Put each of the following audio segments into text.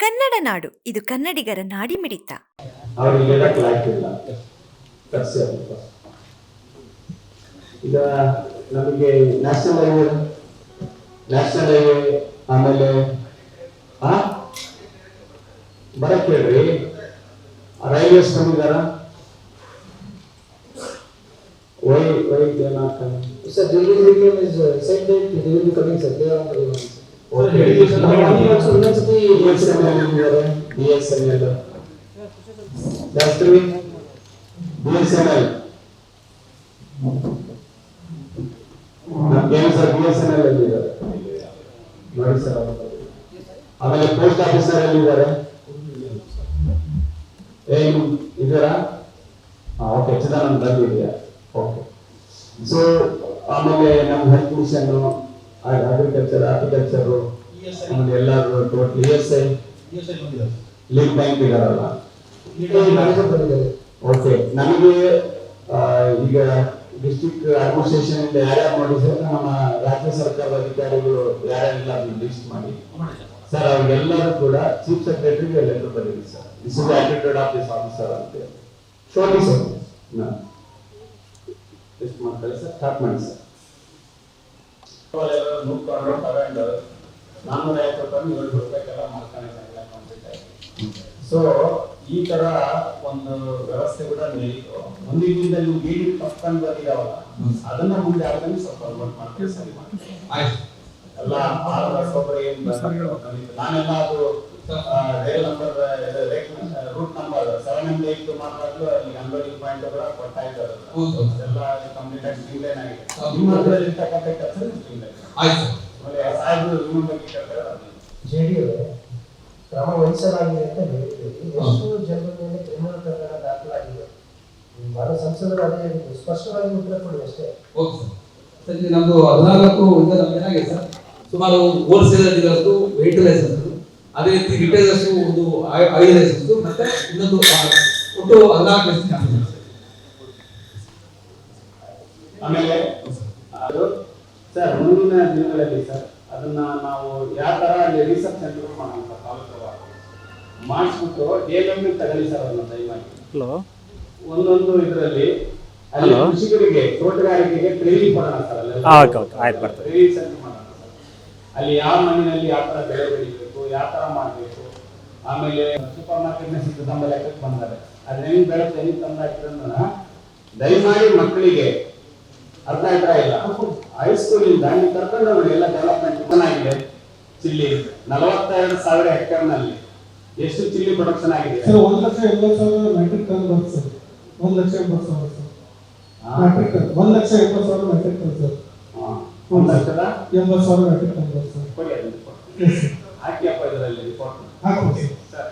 ಕನ್ನಡ ನಾಡು ಇದು ಕನ್ನಡಿಗರ ನಾಡಿ ಮಿಡಿತ. ಈಗ ನಮಗೆ ನ್ಯಾಷನಲ್ ಹೈವೇ ನ್ಯಾಷನಲ್ ಹೈವೇ ಆಮೇಲೆ ಆ? ಬರಕ್ ಹೇಳ್ರಿ. ರೈಲ್ವೇಸ್ ಬಂದಿದಾರ ವೈ ವೈ ಏನಾಗ್ತ Sir, Delhi Medium is said that they okay ಇನ್ನೊಂದ್ಸತಿ ಬಿ ಎಸ್ ಎನ್ ಎಲ್ ಜಾಸ್ತಿ ಬಿ ಎಸ್ ಎನ್ ಎಲ್ ನಮ್ಗೇನು sir B S N L ಎಲ್ಲಿದ್ದಾರೆ ನೋಡಿ ಸರ್. ಆಮೇಲೆ ಪೋಸ್ಟ್ ಆಫೀಸರ್ ಎಲ್ಲಿದ್ದಾರೆ ಏನು ಇದ್ದಾರಾ? ಓಕೆ ಚಿದಾನಂದ ಬಂದಿದೆಯಾ? ಓಕೆ ಸೊ ಆಮೇಲೆ ನಮ್ಮ ಹೆಲ್ತ್ ಮಿಷನ್ ಅಗ್ರಿಕಲ್ಚರ್ ಆರ್ಕಿಟೆಕ್ಚರ್ ಆಮೇಲೆ ಎಲ್ಲರೂ total E S I lead bank ಇದಾರಲ್ಲ ಓಕೆ ನಮಗೆ ಈಗ ಡಿಸ್ಟ್ರಿಕ್ಟ್ ಅಡ್ಮಿನಿಸ್ಟ್ರೇಷನ್ ಇಂದ ಯಾರ್ಯಾರು ಮಾಡಿದ್ರೆ ನಮ್ಮ ರಾಜ್ಯ ಸರ್ಕಾರದ ಅಧಿಕಾರಿಗಳು ಯಾರ್ಯಾರಿಲ್ಲ ಅದನ್ನ ಲಿಸ್ಟ್ ಮಾಡಿ. ಸರ್ ಅವ್ರಿಗೆಲ್ಲರೂ ಕೂಡ ಚೀಫ್ ಸೆಕ್ರೆಟರಿಗೆ ಲೆಟರ್ ಬರೀರಿ sir this is attitude of this officer ಅಂತ ಹೇಳಿ. ಸರ್. ಎಷ್ಟು ಮಾಡ್ತಾರೆ ಸರ್ ಸ್ಟಾರ್ಟ್ ಮಾಡಿ ಸರ್ ನೂರು ತಗೊಂಡು ನಾನ್ನೂರ ಐವತ್ತು ರೂಪಾಯಿ ಏಳ್ನೂರು ರೂಪಾಯಿಗೆಲ್ಲ ಮಾಡ್ಕೊಂಡು ಕಂಪ್ಲೀಟ್ ಸೊ ಈ ತರ ಒಂದು ವ್ಯವಸ್ಥೆ ಕೂಡ ನಡೆಯಿತು ಮುಂದಿನ ದಿನದಲ್ಲಿ ನೀವು ಏನು ತಪ್ಕೊಂಡು ಅದನ್ನ ಮುಂದೆ ಯಾವ್ದನ್ನು ಸ್ವಲ್ಪ ನೋಟ್ ಮಾಡ್ತೀವಿ ಸರಿ ಮಾಡ್ತೀವಿ. ಎಲ್ಲ ಏನ್ ಬಂದಿದೆ. ನಾನೆಲ್ಲ ಅದು rail number route number seven and eight ಮಾತಾಡಲು ಅಲ್ಲಿ ಅಂಗಡಿ ಪಾಯಿಂಟ್ ಕೂಡ ಕೊಡ್ತಾ ಇದ್ದಾರೆ. ಎಲ್ಲ ಕಂಪ್ಲೀಟ್ ಆಗಿ ಸ್ಟ್ರೀಮ್ಲೈನ್ ಆಗಿದೆ. ನಿಮ್ಮ ಹತ್ರದಲ್ಲಿ ಇರ್ತಕ್ಕಂಥ ಕೆಲಸ ಆಯ್ತು. ಆಮೇಲೆ ಸಾಹೇಬರು ನಿಮ್ಮ ಬಗ್ಗೆ ಕೇಳ್ತಾರೆ. ಜೆಡಿ ಅವರೇ ಕ್ರಮ ವಹಿಸಲಾಗಿದೆ ಅಂತ ಹೇಳಿದ್ದೀವಿ. ಎಷ್ಟು ಜನರ ಮೇಲೆ ಕ್ರಿಮಿನಲ್ ಪ್ರಕರಣ ದಾಖಲಾಗಿದೆ? ಹ್ಮ್, ಬಹಳ ಸಂಸದರು ಅದೇ ಸ್ಪಷ್ಟವಾಗಿ ಉತ್ತರ ಕೊಡಿ ಅಷ್ಟೇ. Okay sir. ನಮ್ಮದು ಹದಿನಾಲ್ಕು ಇಂದ ನಮ್ಗೆ ಏನಾಗಿದೆ ಸರ್. ಸುಮಾರು ಹೋಲ್ಸೇಲ್ ಇರೋದು ವೆಹಿಕಲ್ ಲೈಸೆನ್ಸ್ ಅದೇ ರೀತಿ ರಿಟೇಲರ್ಸ್ ಒಂದು ಐದು ಲೈಸೆನ್ಸ್ ಮತ್ತೆ ಇನ್ನೊಂದು ಒಟ್ಟು ಹದಿನಾಲ್ಕು ಲೈಸೆನ್ಸ್ ಆಮೇಲೆ ಅದು ಸರ್ ಮುಂದಿನ ದಿನಗಳಲ್ಲಿ ಸರ್ ಅದನ್ನ ನಾವು ಯಾವ ತರ ಅಲ್ಲಿ ರಿಸರ್ಚ್ ಸೆಂಟರ್ ಮಾಡೋಣ ಮಾಡಿಸ್ಬಿಟ್ಟು ಏನೇನು ತಗೊಳ್ಳಿ ಸರ್ ಅದನ್ನ ದಯಮಾಡಿ. ಹಲೋ ಒಂದೊಂದು ಇದರಲ್ಲಿ ಅಲ್ಲಿ. ಕೃಷಿಕರಿಗೆ ತೋಟಗಾರಿಕೆಗೆ ಟ್ರೈನಿಂಗ್ ಕೊಡೋಣ ಸರ್ ಅಲ್ಲಿ. ಟ್ರೈನಿಂಗ್ ಸೆಂಟರ್ ಮಾಡೋಣ ಸರ್. ಅಲ್ಲಿ ಯಾವ ಮಣ್ಣಿನಲ್ಲಿ ಯಾವ ತರ ಬೆಳೆ ಬೆಳಿಬೇಕು ಯಾವ ತರ ಮಾಡಬೇಕು? ಆಮೇಲೆ ಸೂಪರ್ ಮಾರ್ಕೆಟ್ನ ಸಿದ್ದು ತಮ್ಮ ಲೆಕ್ಕಕ್ಕೆ ಬಂದರೆ ಅದ್ ತಂದ ಬೆಳೆದು ಹೆಂಗ್ ತಂದು ಹಾಕಿರೋದನ್ನ ದಯಮಾಡಿ ಮಕ್ಕಳಿಗೆ ಅರ್ಥ ಆಯ್ತಾ ಇಲ್ಲ? ಹೈಸ್ಕೂಲಿಂದ ನೀವು ಕರ್ಕೊಂಡು ಹೋಗಿ ಎಲ್ಲ ಡೆವಲಪ್ಮೆಂಟ್ ಚೆನ್ನಾಗಿದೆ ಚಿಲ್ಲಿ ನಲವತ್ತೆರಡು ಸಾವಿರ ಹೆಕ್ಟೇರ್ನಲ್ಲಿ ಎಷ್ಟು ಚಿಲ್ಲಿ ಪ್ರೊಡಕ್ಷನ್ ಆಗಿದೆ? ಸರ್ ಒಂದ್ ಲಕ್ಷ ಎಂಬತ್ತು ಸಾವಿರ ಮೆಟ್ರಿಕ್ ಟನ್ ಬರುತ್ತೆ ಸರ್. ಒಂದ್ ಲಕ್ಷ ಎಂಬತ್ತು ಸಾವಿರ ಸರ್. ಮೆಟ್ರಿಕ್ ಟನ್ ಒಂದ್ ಲಕ್ಷ ಎಂಬತ್ತು ಸಾವಿರ ಮೆಟ್ರಿಕ್ ಟನ್ ಸರ್. ಒಂದ್ ಲಕ್ಷದ? ಎಂಬತ್ತು ಸಾವಿರ ಮೆಟ್ರಿಕ್ ಟನ್ ಬರುತ್ತೆ ಸರ್. ಕೊಡಿ ಅದನ್ನ report. ಹಾಕಿಯಪ್ಪ ಇದರಲ್ಲಿ ರಿಪೋರ್ಟ್ ಹಾಕ್ಬೋದು ಸರ್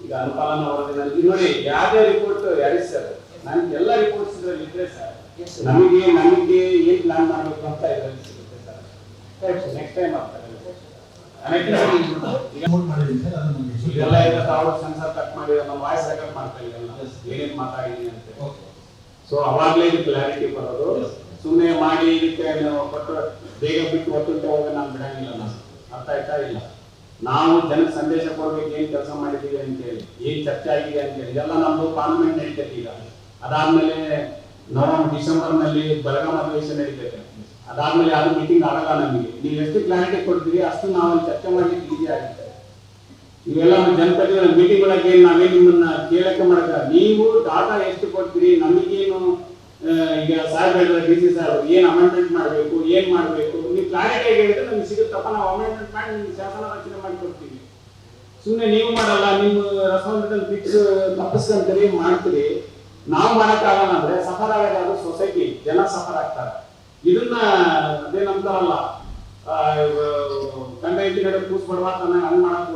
ಈಗ ಅನುಪಾಲನ ವರದಿನಲ್ಲಿ ಇದು ನೋಡಿ ಯಾವುದೇ ರಿಪೋರ್ಟ್ ಯಾರಿ ಸರ್ ನನಗೆ ಎಲ್ಲ ರಿಪೋರ್ಟ್ಸ್ ಇದರಲ್ಲಿ ಇದ್ರೆ ಸರ್ ನಮಗೆ ನಮಗೆ ಏನ್ ಪ್ಲಾನ್ ಮಾಡಬೇಕು ಅಂತ ಇದರಲ್ಲಿ ಸಿಗುತ್ತೆ ಸರ್. ನೆಕ್ಸ್ಟ್ ಟೈಮ್ ಆಗ್ತಾರೆ ಇದೆಲ್ಲ ಈಗ ತಾವು ಸೆನ್ಸರ್ ಕಟ್ ಮಾಡಿ ನಮ್ಮ ವಾಯ್ಸ್ ರೆಕಾರ್ಡ್ ಮಾಡ್ತಾ ಇಲ್ಲ ಏನೇನ್ ಮಾತಾಡಿದ್ದೀನಿ ಅಂತ ಸೊ ಅವಾಗ್ಲೇ ಇದು ಕ್ಲಾರಿಟಿ ಬರೋದು. ಸುಮ್ಮನೆ ಮಾಡಿ ಇದಕ್ಕೆ ನಾವು ಕೊಟ್ಟು ಬೇಗ ಬಿಟ್ಟು ಒತ್ತುಂಟೆ ಹೋಗಿ ನಾನು ಬಿಡಂಗಿಲ್ಲ ನಾನು. ಅರ್ಥ ಆಯ್ತಾ ಇಲ್ಲ? ನಾವು ಜನಕ್ಕೆ ಸಂದೇಶ ಕೊಡ್ಬೇಕು ಏನ್ ಕೆಲಸ ಮಾಡಿದೀವಿ ಅಂತ ಹೇಳಿ, ಏನ್ ಚರ್ಚೆ ಆಗಿದೆ ಅಂತ ಹೇಳಿ, ಇದೆಲ್ಲ ನಮ್ದು ಪಾರ್ಲಿಮೆಂಟ್ ನಡೀತೈತೆ ಈಗ. ಅದಾದ್ಮೇಲೆ ನವಂಬರ್ ಡಿಸೆಂಬರ್ನಲ್ಲಿ ಬೆಳಗಾಂ ಅಧಿವೇಶನ ನಡೀತೈತೆ. ಅದಾದ್ಮೇಲೆ ಯಾರು ಮೀಟಿಂಗ್ ಆಗಲ್ಲ ನಮಗೆ. ನೀವು ಎಷ್ಟು ಕ್ಲಾರಿಟಿ ಕೊಡ್ತೀರಿ ಅಷ್ಟು ನಾವು ಚರ್ಚೆ ಮಾಡ್ಲಿಕ್ಕೆ ಈಸಿ ಆಗುತ್ತೆ ಇವೆಲ್ಲ ಜನಪದ ಮೀಟಿಂಗ್ ಒಳಗೆ ನಾವೇ ನಿಮ್ಮನ್ನ ಕೇಳಕ್ಕೆ ಮಾಡಕ ನೀವು ಡಾಟಾ ಎಷ್ಟು ಕೊಡ್ತೀರಿ, ನಮಗೇನು ಈಗ ಸಾಹೇಬ್ ಹೇಳಿದ್ರೆ ಡಿ ಸಿ ಸಾಹೇಬ್ ಏನ್ ಅಮೆಂಡ್ಮೆಂಟ್ ಮಾಡಬೇಕು, ಏನ್ ಮಾಡಬೇಕು? ಕ್ಲಾರಿಟಿ ಹೇಳಿದ್ರೆ ನಮ್ಗೆ ಸಿಗುತ್ತಪ್ಪ ನಾವು ಅಮೆಂಡ್ಮೆಂಟ್ ಮಾಡಿ ನಿಮ್ಗೆ ಶಾಸನ ರಚನೆ ಮಾಡಿಕೊಡ್ತೀವಿ ಸುಮ್ಮನೆ ನೀವು ಮಾಡಲ್ಲ ನಿಮ್ಮ ರೆಸ್ಪಾನ್ಸಿಬಲ್ ಫಿಕ್ಸ್ ತಪ್ಪಿಸ್ಕೊಂತೀರಿ ಮಾಡ್ತೀರಿ. ನಾವು ಮಾಡಕ್ಕಾಗಲ್ಲ ಅಂದ್ರೆ ಸಫರ್ ಆಗೋದು ಸೊಸೈಟಿ ಜನ ಸಫರ್ ಆಗ್ತಾರೆ. ಇದನ್ನ ಅದೇನಂತಾರಲ್ಲ ಗಂಡ ಹೆಂಡತಿ ತನ್ನ ಹಂಗ್ ಮಾಡಕ್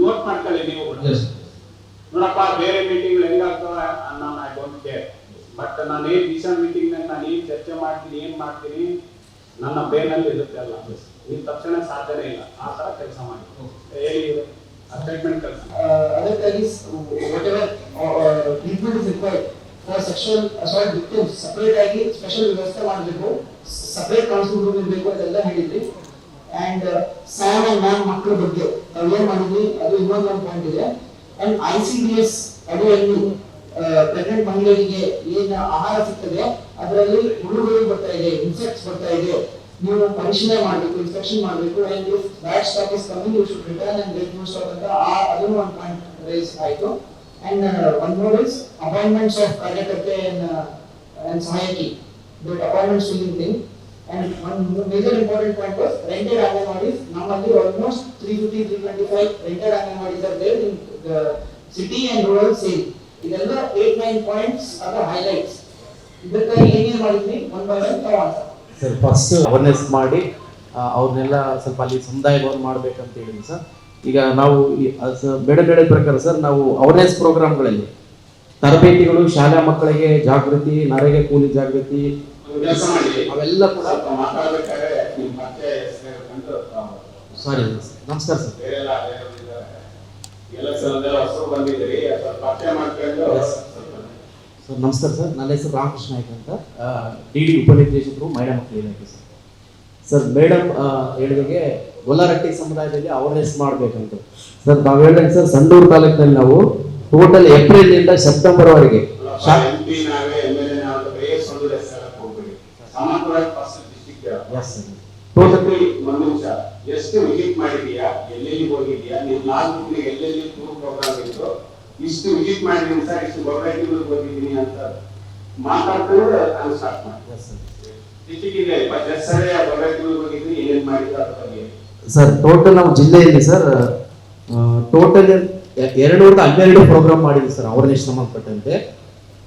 ನೋಟ್ ಮಾಡ್ಕೊಳ್ಳಿ ನೀವು ನೋಡಪ್ಪ ಬೇರೆ ಮೀಟಿಂಗ್ ಹೆಂಗಾಗ್ತವೆ ನಾನು ಐ ಡೋಂಟ್ ಕೇರ್ ಬಟ್ ನಾನು ಏನ್ ವಿಷನ್ ಮೀಟಿಂಗ್ ನಾನು ಏನ್ ಚರ್ಚೆ ಮಾಡ್ತೀನಿ ಏನ್ ಮಾಡ್ತೀನಿ ನನ್ನ ಬೇನಲ್ಲಿ ಇರುತ್ತೆ ಅಲ್ಲ. ನೀನ್ ತಕ್ಷಣ ಸಾಧ್ಯನೇ ಇಲ್ಲ. ಆ ತರ ಕೆಲಸ ಮಾಡಿ. ಹೇಳಿ ಸ್ಟೇಟ್ಮೆಂಟ್ ಕೆಲಸ. for sexual assault victims separate ಆಗಿ ಸ್ಪೆಷಲ್ ವ್ಯವಸ್ಥೆ ಮಾಡಬೇಕು. ಸಪರೇಟ್ ಕೌನ್ಸಿಲ್ ರೂಮ್ ಇರಬೇಕು ಅಂತೆಲ್ಲ ಹೇಳಿದ್ರಿ. ಅಂಡ್ ಸ್ಯಾಮ್ ಅಂಡ್ ಮ್ಯಾಮ್ ಮಕ್ಕಳ ಬಗ್ಗೆ ನಾವು ಏನ್ ಮಾಡಿದ್ವಿ ಅದು ಇನ್ನೊಂದು ಒಂದು ಪಾಯಿಂಟ್ ಇದೆ. And I C D S ಅಡಿಯಲ್ಲಿ ಪ್ರೆಗ್ನೆಂಟ್ ಮಹಿಳೆಯರಿಗೆ ಏನು ಆಹಾರ ಸಿಗ್ತದೆ, ಅದರಲ್ಲಿ ಹುಳುಗಳು ಬರ್ತಾ ಇದೆ ಇನ್ಸೆಕ್ಟ್ಸ್ ಬರ್ತಾ ಇದೆ. ನೀವು ಪರಿಶೀಲನೆ ಮಾಡಬೇಕು ಇನ್ಸ್ಪೆಕ್ಷನ್ ಮಾಡಬೇಕು and if bad stock is coming you should return and get new stock ಅಂತ ಅದನ್ನು ಒಂದು ಪಾಯಿಂಟ್ ರೈಸ್ ಆಯಿತು. And one more is appointments of ಕಾರ್ಯಕರ್ತೆ and ಸಹಾಯಕಿ that appointments filling thing and one major important point was rented anganwadis ನಮ್ಮಲ್ಲಿ almost three fifty three twenty five rented anganwadis are there in city and rural same ಇದೆಲ್ಲ eight nine points ಅಥವಾ highlights ಇದಕ್ಕಾಗಿ ಏನೇನು ಮಾಡಿದ್ವಿ one by one ತಗೊಂಡ. Sir first awareness ಮಾಡಿ ಅವ್ರನ್ನೆಲ್ಲ ಸ್ವಲ್ಪ ಅಲ್ಲಿ ಸಮುದಾಯ ಭವನ ಮಾಡ್ಬೇಕಂತ ಹೇಳಿದ್ವಿ ಸರ್. ಈಗ ನಾವು ಬೇಡ ಬೇಡ ಪ್ರಕಾರ ಸರ್ ನಾವು ಅವೇರ್ನೆಸ್ ಪ್ರೋಗ್ರಾಮ್ಗಳಲ್ಲಿ ತರಬೇತಿಗಳು ಶಾಲಾ ಮಕ್ಕಳಿಗೆ ಜಾಗೃತಿ ನರೇಗೆ ಕೂಲಿ ಜಾಗೃತಿ ಅವೆಲ್ಲ ಕೂಡ ಸಾರಿ ನಮಸ್ಕಾರ ಸರ್. ಪರಿಚಯ ಮಾಡ್ಕೊಂಡು ಸರ್ ನಮಸ್ಕಾರ ಸರ್. ನನ್ನ ಹೆಸರು ರಾಮಕೃಷ್ಣ ನಾಯ್ಕ ಅಂತ. ಡಿ ಡಿ ಉಪನಿರ್ದೇಶಕರು ಮಹಿಳಾ ಮಕ್ಕಳ ಇಲಾಖೆ ಸರ್. ಸರ್ ಮೇಡಮ್ ಹೇಳಿದಾಗೆ ಗೊಲ್ಲರಟ್ಟಿ ಸಮುದಾಯದಲ್ಲಿ ಅವೇರ್ನೆಸ್ ಮಾಡಬೇಕಂತ. ಸರ್ ನಾವು ಹೇಳಿದಂಗೆ ಸರ್ ಸಂಡೂರು ತಾಲೂಕಿನಲ್ಲಿ ನಾವು ಟೋಟಲ್ ಏಪ್ರಿಲ್ ಇಂದ. ಸೆಪ್ಟೆಂಬರ್ ವರೆಗೆ ಟೋಟಲ್ ಎಷ್ಟು ವಿಜಿಟ್ ಮಾಡಿದೀಯಾ ಎಲ್ಲೆಲ್ಲಿ ಹೋಗಿದ್ಯಾ ನೀವು ನಾಲ್ಕು ಎಲ್ಲೆಲ್ಲಿ ಟೂರ್ ಪ್ರೋಗ್ರಾಮ್ ಇತ್ತು ಇಷ್ಟು ವಿಜಿಟ್ ಮಾಡಿದೀನಿ ಸರ್ ಇಷ್ಟು ಗೊಬ್ಬರಗಳಿಗೆ ಹೋಗಿದ್ದೀನಿ ಅಂತ ಮಾತಾಡ್ಕೊಂಡು ನಾನು ಸ್ಟಾರ್ಟ್ ಮಾಡಿ ಎಸ್ ಸರ್ ಟೋಟಲ್ ನಾವು ಜಿಲ್ಲೆಯಲ್ಲಿ ಸರ್ ಟೋಟಲ್ ಎರಡು ನೂರದ ಹನ್ನೆರಡು ಪ್ರೋಗ್ರಾಮ್ ಮಾಡಿದ್ವಿ ಸರ್ ಅವರೇ ಸಂಬಂಧಪಟ್ಟಂತೆ.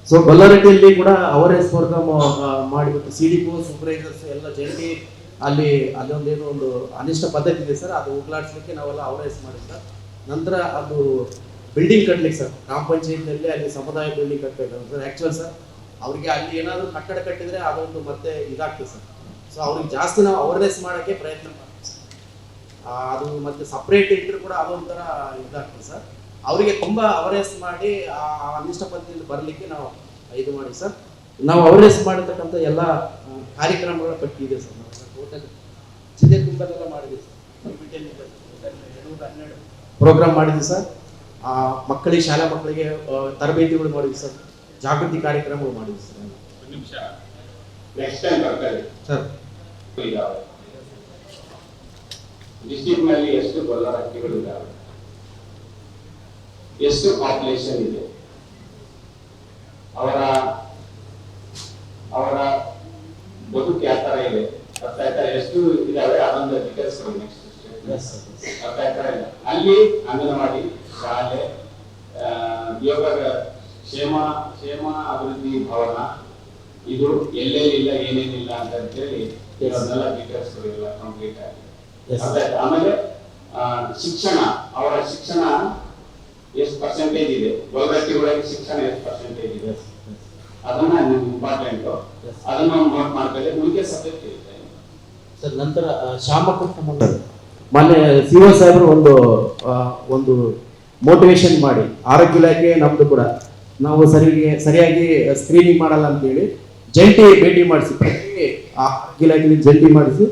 ಸೊ ಗೊಲ್ಲರಟ್ಟಿಯಲ್ಲಿ ಕೂಡ ಅವರೇ ಪ್ರೋಗ್ರಾಮ್ ಮಾಡಿಬಿಟ್ಟು ಸಿ ಡಿ ಸೂಪರ್ವೈಸರ್ಸ್ ಎಲ್ಲ ಜಂಟಿ ಅಲ್ಲಿ ಅಲ್ಲೊಂದೇನೋ ಒಂದು ಅನಿಷ್ಟ ಪದ್ಧತಿ ಇದೆ ಸರ್, ಅದು ಹೋಗ್ಲಾಡ್ಸ್ಲಿಕ್ಕೆ ನಾವೆಲ್ಲ ಅವರೈಸ್ ಮಾಡಿ ಸರ್. ನಂತರ ಅದು ಬಿಲ್ಡಿಂಗ್ ಕಟ್ಲಿಕ್ಕೆ ಸರ್, ಗ್ರಾಮ ಪಂಚಾಯತ್ನಲ್ಲಿ ಅಲ್ಲಿ ಸಮುದಾಯ ಬಿಲ್ಡಿಂಗ್ ಕಟ್ಟಬೇಕು ಸರ್. ಆ್ಯಕ್ಚುಲ್ ಸರ್, ಅವರಿಗೆ ಅಲ್ಲಿ ಏನಾದರೂ ಕಟ್ಟಡ ಕಟ್ಟಿದ್ರೆ ಅದೊಂದು ಮತ್ತೆ ಇದಾಗ್ತದೆ ಸರ್. ಸೊ ಅವ್ರಿಗೆ ಜಾಸ್ತಿ ನಾವು ಅವೇರ್ನೆಸ್ ಮಾಡೋಕ್ಕೆ ಪ್ರಯತ್ನ ಮಾಡ್ತೀವಿ ಸರ್. ಅದು ಮತ್ತೆ ಸಪ್ರೇಟ್ ಇಟ್ಟರು ಕೂಡ ಅದೊಂಥರ ಇದಾಗ್ತದೆ ಸರ್. ಅವರಿಗೆ ತುಂಬ ಅವೇರ್ನೆಸ್ ಮಾಡಿ ಆ ಅನಿಷ್ಟ ಪದ್ಧತಿಯಲ್ಲಿ ಬರಲಿಕ್ಕೆ ನಾವು ಇದು ಮಾಡಿ ಸರ್. ನಾವು ಅವೇರ್ನೆಸ್ ಮಾಡಿರ್ತಕ್ಕಂಥ ಎಲ್ಲ ಕಾರ್ಯಕ್ರಮಗಳ ಪಟ್ಟಿ ಇದೆ ಸರ್. ಟೋಟಲ್ ಜಿಲ್ಲೆ ತುಂಬಲೆಲ್ಲ ಮಾಡಿದ್ವಿ ಸರ್. ಹನ್ನೆರಡು ಪ್ರೋಗ್ರಾಮ್ ಮಾಡಿದ್ವಿ ಸರ್. ಆ, ಮಕ್ಕಳಿಗೆ ಶಾಲಾ ಮಕ್ಕಳಿಗೆ ತರಬೇತಿಗಳು ಮಾಡಿದ್ವಿ ಸರ್. ಜಾಗೃತಿ ಕಾರ್ಯಕ್ರಮಗಳು ಮಾಡಿದ್ವಿ ಸರ್. ಒಂದು ನಿಮಿಷ. ನೆಕ್ಸ್ಟ್ ಟೈಮ್ ಬರ್ತಾರೆ. ಸರ್. ಇದಾವೆ ಡಿಸ್ಟಿಕ್ನಲ್ಲಿ ಎಷ್ಟು ಗೊಲ್ಲರಟ್ಟಿಗಳು ಇದಾವೆ ಎಷ್ಟು ಪಾಪ್ಯುಲೇಷನ್ ಇದೆ? ಅವರ ಬದುಕು ಯಾವ ತರ ಇದೆ ಅರ್ಥ ಆಯ್ತಾ ಎಷ್ಟು ಇದಾವೆ ಅದೊಂದು ಡೀಟೇಲ್ಸ್ ನೆಕ್ಸ್ಟ್ ಎಸ್ ಸರ್ ಅರ್ಥ ಆಯ್ತಾ ಇಲ್ಲ ಅಲ್ಲಿ ಅಂಗನವಾಡಿ ಶಾಲೆ ಯೋಗ ಕ್ಷೇಮ ಕ್ಷೇಮ ಅಭಿವೃದ್ಧಿ ಭವನ ಇದು ಎಲ್ಲೆಲ್ಲಿಲ್ಲ ಏನೇನಿಲ್ಲ ಅಂತ ಹೇಳಿ ಇದನ್ನೆಲ್ಲ ಡೀಟೇಲ್ಸ್ ಕೊಡಿಲ್ಲ ಕಂಪ್ಲೀಟ್ ಆಗಿ? ಆಮೇಲೆ ಶಿಕ್ಷಣ ಅವರ ಶಿಕ್ಷಣ ಎಷ್ಟು ಪರ್ಸೆಂಟೇಜ್ ಇದೆ? ಒಳಗಟ್ಟಿಗಳಿಗೆ ಶಿಕ್ಷಣ ಎಷ್ಟು ಪರ್ಸೆಂಟೇಜ್ ಇದೆ? ಅದನ್ನ ಇಂಪಾರ್ಟೆಂಟ್. ಅದನ್ನ ನೋಟ್ ಮಾಡ್ಕೊಳ್ಳಿ. ಉಳಿಕೆ ಸಬ್ಜೆಕ್ಟ್ ಇರುತ್ತೆ ಸರ್ ನಂತರ ಶ್ಯಾಮಕೃಷ್ಣ ಮೊನ್ನೆ ಸಿ ಒ ಸಾಹೇಬರು ಒಂದು ಆ, ಒಂದು ಮೋಟಿವೇಶನ್ ಮಾಡಿ ಆರೋಗ್ಯ ಇಲಾಖೆ ನಮ್ದು ಕೂಡ. ನಾವು ಸರಿಗೆ ಸರಿಯಾಗಿ ಸ್ಕ್ರೀನಿಂಗ್ ಮಾಡಲ್ಲ ಅಂತೇಳಿ ಜಂಟಿ ಭೇಟಿ ಮಾಡಿಸಿ ಪ್ರತಿ ಆರೋಗ್ಯ ಇಲಾಖೆಯಲ್ಲಿ ಜಂಟಿ ಮಾಡಿಸಿ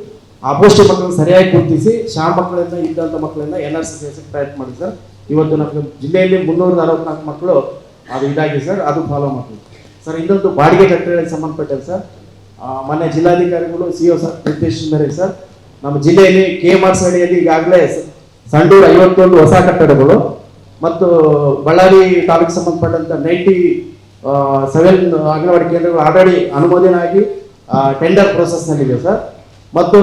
ಅಪೋಷ್ಟಿ ಮಕ್ಕಳನ್ನು ಸರಿಯಾಗಿ ಗುರುತಿಸಿ ಶಾ ಮಕ್ಕಳಿಂದ ಇದ್ದಂಥ ಮಕ್ಕಳಿಂದ ಎನ್ ಆರ್ ಸಿ ಪ್ರಯತ್ನ ಮಾಡಿ ಸರ್. ಇವತ್ತು ನಮ್ಮ ಜಿಲ್ಲೆಯಲ್ಲಿ ಮುನ್ನೂರ ಅರವತ್ನಾಲ್ಕು ಮಕ್ಕಳು ಅದು ಇದಾಗಿದೆ ಸರ್ ಅದು ಫಾಲೋ ಮಾಡ್ತೀವಿ. ಸರ್ ಇನ್ನೊಂದು ಬಾಡಿಗೆ ಕಟ್ಟಡಕ್ಕೆ ಸಂಬಂಧಪಟ್ಟಂತೆ ಸರ್ ಆ, ಮೊನ್ನೆ ಜಿಲ್ಲಾಧಿಕಾರಿಗಳು ಸಿ ಒ ಸರ್ ನಿರ್ದೇಶನ ಮೇರೆಗೆ ಸರ್ ನಮ್ಮ ಜಿಲ್ಲೆಯಲ್ಲಿ ಕೆ ಎಂ ಆರ್ ಅಡಿಯಲ್ಲಿ ಈಗಾಗಲೇ ಸಂಡೂರು ಐವತ್ತೊಂದು ಹೊಸ ಕಟ್ಟಡಗಳು ಮತ್ತು ಬಳ್ಳಾರಿ ತಾಲೂಕು ಸಂಬಂಧಪಟ್ಟಂತ ನೈಂಟಿ ಸೆವೆನ್ ಅಂಗನವಾಡಿ ಕೇಂದ್ರಗಳು ಆಲ್ರೆಡಿ ಅನುಮೋದನೆ ಆಗಿ ಟೆಂಡರ್ ಪ್ರೊಸೆಸ್ನಲ್ಲಿದೆ ಸರ್. ಮತ್ತು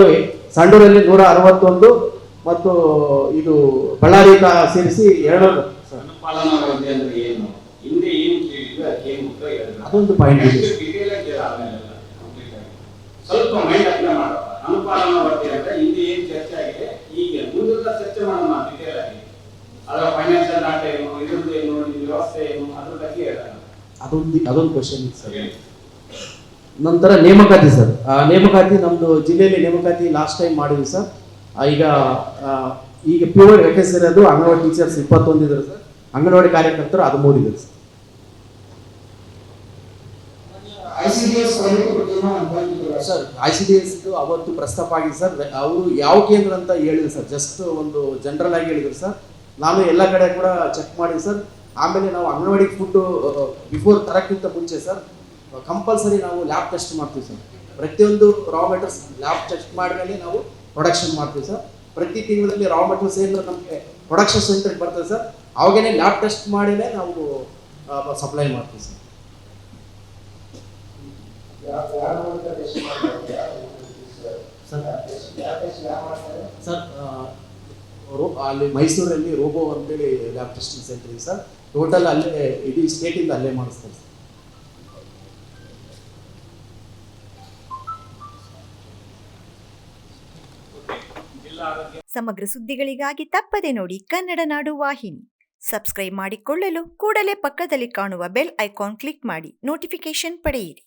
ಸಂಡೂರಲ್ಲಿ ನೂರ ಅರವತ್ತೊಂದು ಮತ್ತು ಇದು ಬಳ್ಳಾರಿ ಸೇರಿಸಿ ಎರಡು ಸರ್. ಪಾಯಿಂಟ್ ವರದಿ ಅಂದ್ರೆ ಏನು ಹಿಂದೆ ಏನು ಕೇಳಿದ್ರು ಅದಕ್ಕೆ ಏನು ಉತ್ತರ ಹೇಳಿದ್ರು ಅದೊಂದು ಪಾಯಿಂಟ್ ಇದೆ Next detail ಆಗಿ ಹೇಳು ಆಮೇಲೆಲ್ಲ complete ಆಗಿ. ಸ್ವಲ್ಪ ಮೈಂಡ್ ಅಪ್ಲೈ ಮಾಡುವ. ಅನುಪಾಲನ ಬಗ್ಗೆ ಅಂತ ಹಿಂದೆ ಏನ್ ಚರ್ಚೆ ಆಗಿದೆ? ಈಗ ಮುಂದಿನ ಚರ್ಚೆ ಮಾಡೋಣ ಡಿಟೇಲ್ ಆಗಿ ಅದರ ಫೈನಾನ್ಷಿಯಲ್ ಡಾಟಾ ಏನು ಇದ್ರದ್ದು ಏನು ನಿಮ್ಮ ವ್ಯವಸ್ಥೆ ಏನು ಅದ್ರ ಬಗ್ಗೆ ಹೇಳೋಣ. ಅದೊಂದು ಅದೊಂದು ಕ್ವಶನ್ ಸರ್. ನಂತರ ನೇಮಕಾತಿ ಸರ್. ಆ, ನೇಮಕಾತಿ ನಮ್ದು ಜಿಲ್ಲೆಯಲ್ಲಿ ನೇಮಕಾತಿ ಲಾಸ್ಟ್ ಟೈಮ್ ಮಾಡಿದ್ವಿ ಸರ್. ಈಗ ಈಗ ಪ್ಯೂರ್ ವೇಕೆನ್ಸಿ ಇರೋದು ಅಂಗನವಾಡಿ ಟೀಚರ್ಸ್ ಇಪ್ಪತ್ತೊಂದಿದ್ರು ಸರ್. ಅಂಗನವಾಡಿ ಕಾರ್ಯಕರ್ತರು ಹದಿಮೂರು ಇದ್ದಾರೆ sir I C D S quality ಬಗ್ಗೆ ಏನೋ ಒಂದು point ಇದೆ. Sir I C D S ಅವತ್ತು ಪ್ರಸ್ತಾಪ ಆಗಿದೆ ಸರ್. ಅವರು ಯಾವ ಕೇಂದ್ರ ಅಂತ ಹೇಳಿದ್ರು ಸರ್. ಜಸ್ಟ್ ಒಂದು ಜನರಲ್ ಆಗಿ ಹೇಳಿದ್ರು ಸರ್. ನಾನು ಎಲ್ಲ ಕಡೆ ಕೂಡ ಚೆಕ್ ಮಾಡಿ ಸರ್. ಆಮೇಲೆ ನಾವು ಅಂಗನವಾಡಿ ಫುಡ್ ಬಿಫೋರ್ ತರಕ್ಕಿಂತ ಮುಂಚೆ ಸರ್ ಕಂಪಲ್ಸರಿ ನಾವು ಲ್ಯಾಬ್ ಟೆಸ್ಟ್ ಮಾಡ್ತೀವಿ ಸರ್. ಪ್ರತಿಯೊಂದು ರಾ ಮೆಟೀರಿಯಲ್ಸ್ ಲ್ಯಾಬ್ ಟೆಸ್ಟ್ ಮಾಡಿದ್ಮೇಲೆ ನಾವು ಪ್ರೊಡಕ್ಷನ್ ಮಾಡ್ತೀವಿ ಸರ್. ಪ್ರತಿ ತಿಂಗಳಲ್ಲಿ ರಾ ಮೆಟೀರಿಯಲ್ಸ್ ಏನು ನಮಗೆ ಪ್ರೊಡಕ್ಷನ್ ಸೆಂಟರ್ಗೆ ಬರ್ತದೆ ಸರ್. ಅವಾಗೇನೆ ಲ್ಯಾಬ್ ಟೆಸ್ಟ್ ಮಾಡಿನೇ ನಾವು ಸಪ್ಲೈ ಮಾಡ್ತೀವಿ ಸರ್ ಯಾವ ಯಾವ ಮೂಲಕ ಟೆಸ್ಟ್ ಮಾಡ್ತಾರೆ ಸರ್ ರೋ- ಅಲ್ಲಿ ಮೈಸೂರಲ್ಲಿ ರೋಬೋ ಅಂತೇಳಿ ಲ್ಯಾಬ್ ಟೆಸ್ಟಿಂಗ್ ಸೆಂಟರ್ ಇದೆ ಸರ್. ಟೋಟಲ್ ಅಲ್ಲೇ ಇಡೀ ಸ್ಟೇಟಿಂದ ಅಲ್ಲೇ ಮಾಡಿಸ್ತಾರೆ ಸರ್. ಸಮಗ್ರ ಸುದ್ದಿಗಳಿಗಾಗಿ ತಪ್ಪದೆ ನೋಡಿ ಕನ್ನಡ ನಾಡು ವಾಹಿನಿ. ಸಬ್ಸ್ಕ್ರೈಬ್ ಮಾಡಿಕೊಳ್ಳಲು ಕೂಡಲೇ ಪಕ್ಕದಲ್ಲಿ ಕಾಣುವ ಬೆಲ್ ಐಕಾನ್ ಕ್ಲಿಕ್ ಮಾಡಿ ನೋಟಿಫಿಕೇಶನ್ ಪಡೆಯಿರಿ.